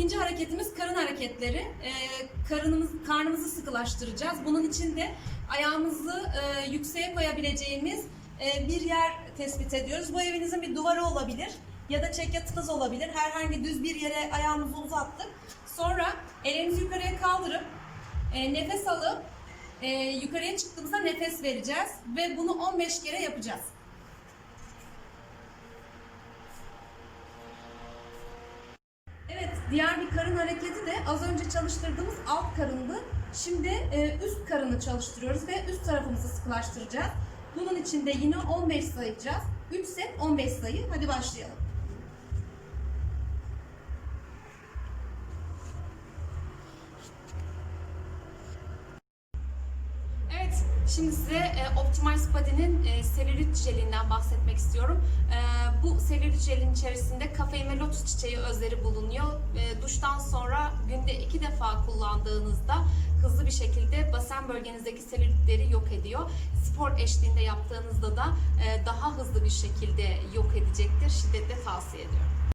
İkinci hareketimiz karın hareketleri. Ee, karınımız, karnımızı sıkılaştıracağız. Bunun için de ayağımızı e, yükseğe koyabileceğimiz e, bir yer tespit ediyoruz. Bu evinizin bir duvarı olabilir ya da çekyatınız olabilir. Herhangi düz bir yere ayağımızı uzattık. Sonra ellerimizi yukarıya kaldırıp e, nefes alıp e, yukarıya çıktığımızda nefes vereceğiz ve bunu 15 kere yapacağız. Evet, diğer bir karın hareketi de az önce çalıştırdığımız alt karındı. Şimdi e, üst karını çalıştırıyoruz ve üst tarafımızı sıkılaştıracağız. Bunun için de yine 15 sayacağız. 3 set 15 sayı. Hadi başlayalım. Evet, şimdi size e, Optimize Body'nin e, selülit jelinden bahsetmek istiyorum. E, bu selülit jelin içerisinde kafein ve lotus çiçeği özleri bulunuyor. E, duştan sonra günde iki defa kullandığınızda hızlı bir şekilde basen bölgenizdeki selülitleri yok ediyor. Spor eşliğinde yaptığınızda da e, daha hızlı bir şekilde yok edecektir. Şiddetle tavsiye ediyorum.